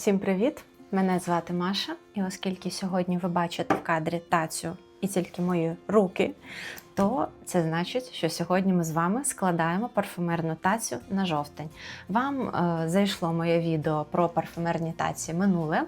Всім привіт! Мене звати Маша, і оскільки сьогодні ви бачите в кадрі тацю і тільки мої руки, то це значить, що сьогодні ми з вами складаємо парфумерну тацю на жовтень. Вам е, зайшло моє відео про парфумерні таці минуле.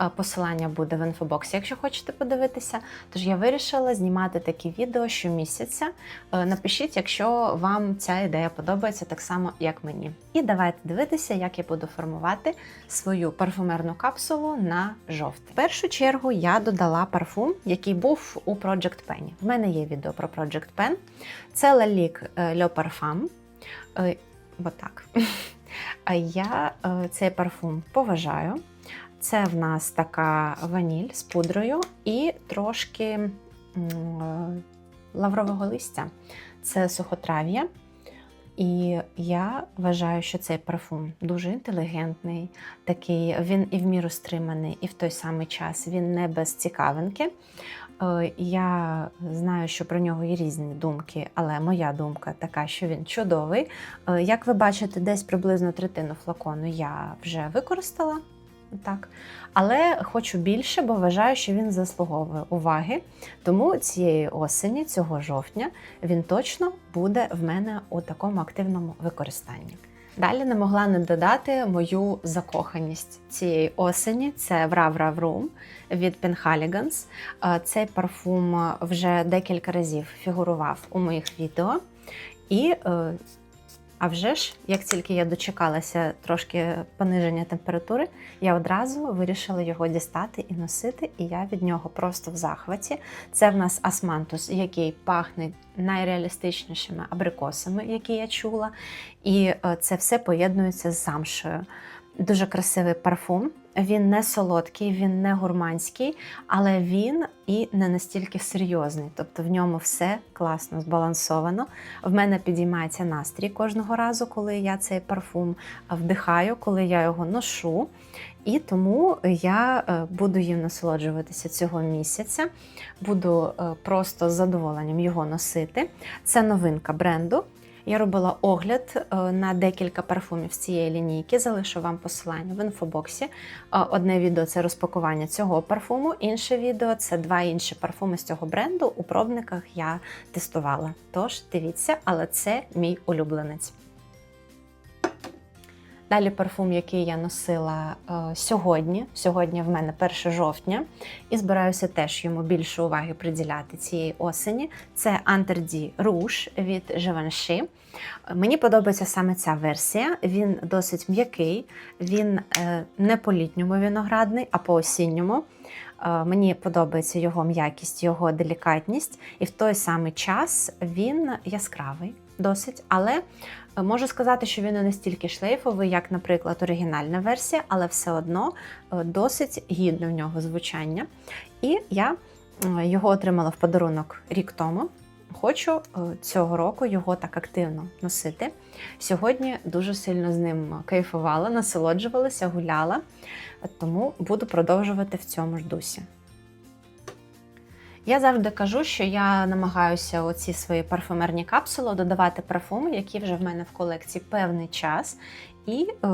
Е, посилання буде в інфобоксі, якщо хочете подивитися. Тож я вирішила знімати такі відео щомісяця. Е, напишіть, якщо вам ця ідея подобається так само, як мені. І давайте дивитися, як я буду формувати свою парфумерну капсулу на жовтий. В першу чергу я додала парфум, який був у Project Pen. В мене є відео про Project Pen. Це лалік Le Parfum. Е. А я е, цей парфум поважаю. Це в нас така ваніль з пудрою і трошки е, лаврового листя. Це сухотрав'я. І я вважаю, що цей парфум дуже інтелігентний, такий він і в міру стриманий, і в той самий час він не без цікавинки. Е, Я знаю, що про нього є різні думки, але моя думка така, що він чудовий. Е, Як ви бачите, десь приблизно третину флакону я вже використала. Так. Але хочу більше, бо вважаю, що він заслуговує уваги. Тому цієї осені, цього жовтня, він точно буде в мене у такому активному використанні. Далі не могла не додати мою закоханість цієї осені. Це Врав Рав Рум від Penhaligans. Цей парфум вже декілька разів фігурував у моїх відео. І е, а вже ж, як тільки я дочекалася трошки пониження температури, я одразу вирішила його дістати і носити, і я від нього просто в захваті. Це в нас асмантус, який пахне найреалістичнішими абрикосами, які я чула. І е, це все поєднується з замшою. Дуже красивий парфум. Він не солодкий, він не гурманський, але він і не настільки серйозний. Тобто в ньому все класно збалансовано. В мене підіймається настрій кожного разу, коли я цей парфум вдихаю, коли я його ношу. І тому я е, буду їм насолоджуватися цього місяця, буду е, просто з задоволенням його носити. Це новинка бренду. Я робила огляд е, на декілька парфумів з цієї лінійки. Залишу вам посилання в інфобоксі. Е, Одне відео це розпакування цього парфуму, інше відео це два інші парфуми з цього бренду. У пробниках я тестувала. Тож дивіться, але це мій улюбленець. Далі парфум, який я носила е, сьогодні. Сьогодні в мене 1 жовтня, і збираюся теж йому більше уваги приділяти цієї осені. Це Антер Rouge від Givenchy. Мені подобається саме ця версія. Він досить м'який, він е, не по літньому виноградний, а по осінньому. Е, Мені подобається його м'якість, його делікатність, і в той самий час він яскравий досить, але е, можу сказати, що він не настільки шлейфовий, як, наприклад, оригінальна версія, але все одно е, досить гідне в нього звучання. І я е, його отримала в подарунок рік тому. Хочу цього року його так активно носити. Сьогодні дуже сильно з ним кайфувала, насолоджувалася, гуляла, тому буду продовжувати в цьому ж дусі. Я завжди кажу, що я намагаюся оці свої парфумерні капсули додавати парфуми, які вже в мене в колекції певний час, і е,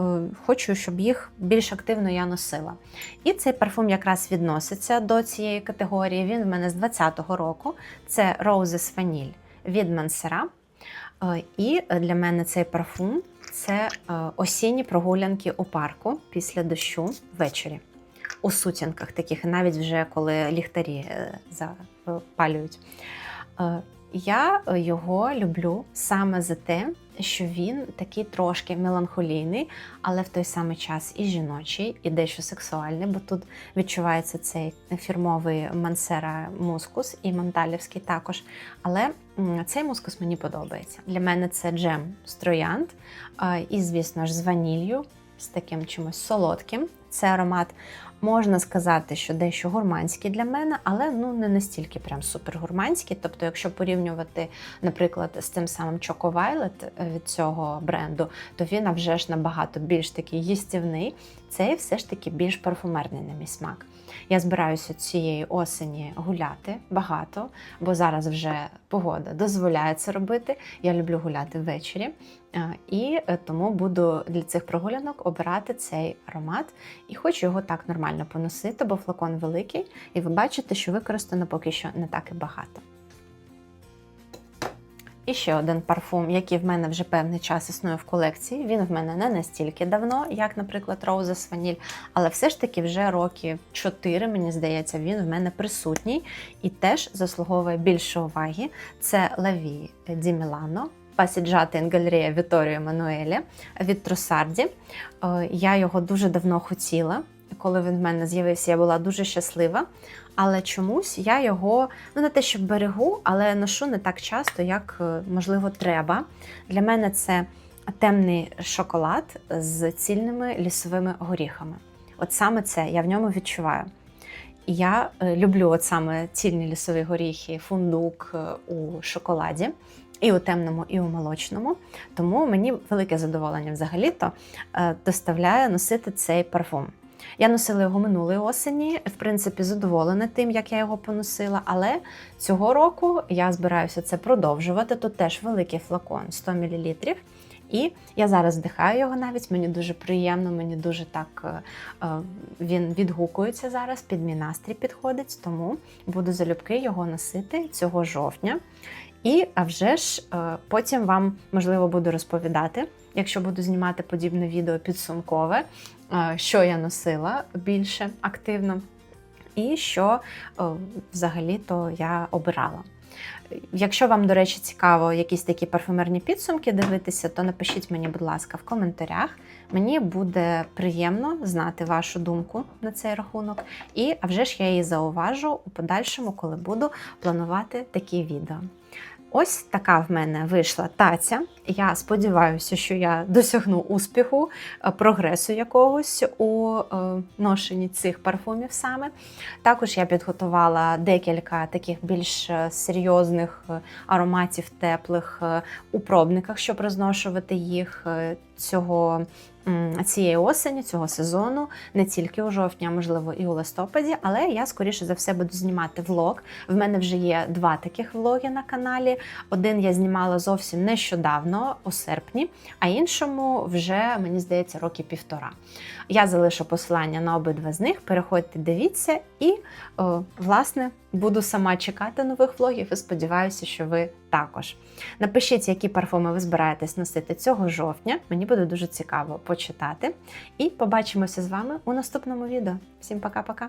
хочу, щоб їх більш активно я носила. І цей парфум якраз відноситься до цієї категорії. Він в мене з 20-го року. Це Roses Vanille від Мансера. Е, і для мене цей парфум це е, осінні прогулянки у парку після дощу ввечері. У сутінках таких, навіть вже коли ліхтарі е, запалюють. Е, Я його люблю саме за те, що він такий трошки меланхолійний, але в той самий час і жіночий, і дещо сексуальний, бо тут відчувається цей фірмовий мансера мускус і монталівський також. Але цей мускус мені подобається. Для мене це джем з троянд, е, і, звісно ж, з ванілью, з таким чимось солодким. Це аромат, можна сказати, що дещо гурманський для мене, але ну не настільки прям супергурманський. Тобто, якщо порівнювати, наприклад, з тим самим Choco Violet від цього бренду, то він а вже ж набагато більш такий їстівний. Цей все ж таки більш парфумерний на мій смак. Я збираюся цієї осені гуляти багато, бо зараз вже погода дозволяє це робити. Я люблю гуляти ввечері. І е, тому буду для цих прогулянок обирати цей аромат. І хочу його так нормально поносити, бо флакон великий, і ви бачите, що використано поки що не так і багато. І ще один парфум, який в мене вже певний час існує в колекції. Він в мене не настільки давно, як, наприклад, Roses Vanille, але все ж таки вже роки 4, мені здається, він в мене присутній і теж заслуговує більше уваги. Це Лаві Ді Мілано. In Galleria Віторіо Еммануелі від Тросарді. Е, Я його дуже давно хотіла. Коли він в мене з'явився, я була дуже щаслива. Але чомусь я його ну не те, що берегу, але ношу не так часто, як е, можливо треба. Для мене це темний шоколад з цільними лісовими горіхами. От саме це я в ньому відчуваю. Я е, люблю от саме цільні лісові горіхи, фундук е, у шоколаді. І у темному, і у молочному. Тому мені велике задоволення взагалі-то доставляє носити цей парфум. Я носила його минулої осені, в принципі, задоволена тим, як я його поносила, але цього року я збираюся це продовжувати. Тут теж великий флакон 100 мл. І я зараз вдихаю його навіть, мені дуже приємно, мені дуже так е, е, він відгукується зараз, під мій настрій підходить, тому буду залюбки його носити цього жовтня. І а вже ж е, потім вам можливо буду розповідати, якщо буду знімати подібне відео підсумкове, е, що я носила більше активно, і що е, взагалі-то я обирала. Якщо вам, до речі, цікаво якісь такі парфумерні підсумки дивитися, то напишіть мені, будь ласка, в коментарях. Мені буде приємно знати вашу думку на цей рахунок. І а вже ж я її зауважу у подальшому, коли буду планувати такі відео. Ось така в мене вийшла таця. Я сподіваюся, що я досягну успіху, е, прогресу якогось у е, ношенні цих парфумів саме. Також я підготувала декілька таких більш е, серйозних ароматів теплих у пробниках, щоб розношувати їх цього. Цієї осені, цього сезону, не тільки у жовтні, а можливо і у листопаді, але я скоріше за все буду знімати влог. В мене вже є два таких влоги на каналі. Один я знімала зовсім нещодавно, у серпні, а іншому вже, мені здається, роки півтора. Я залишу посилання на обидва з них. Переходьте, дивіться, і, о, власне, буду сама чекати нових влогів і сподіваюся, що ви також. Напишіть, які парфуми ви збираєтесь носити цього жовтня. Мені буде дуже цікаво почитати. І побачимося з вами у наступному відео. Всім пока-пока!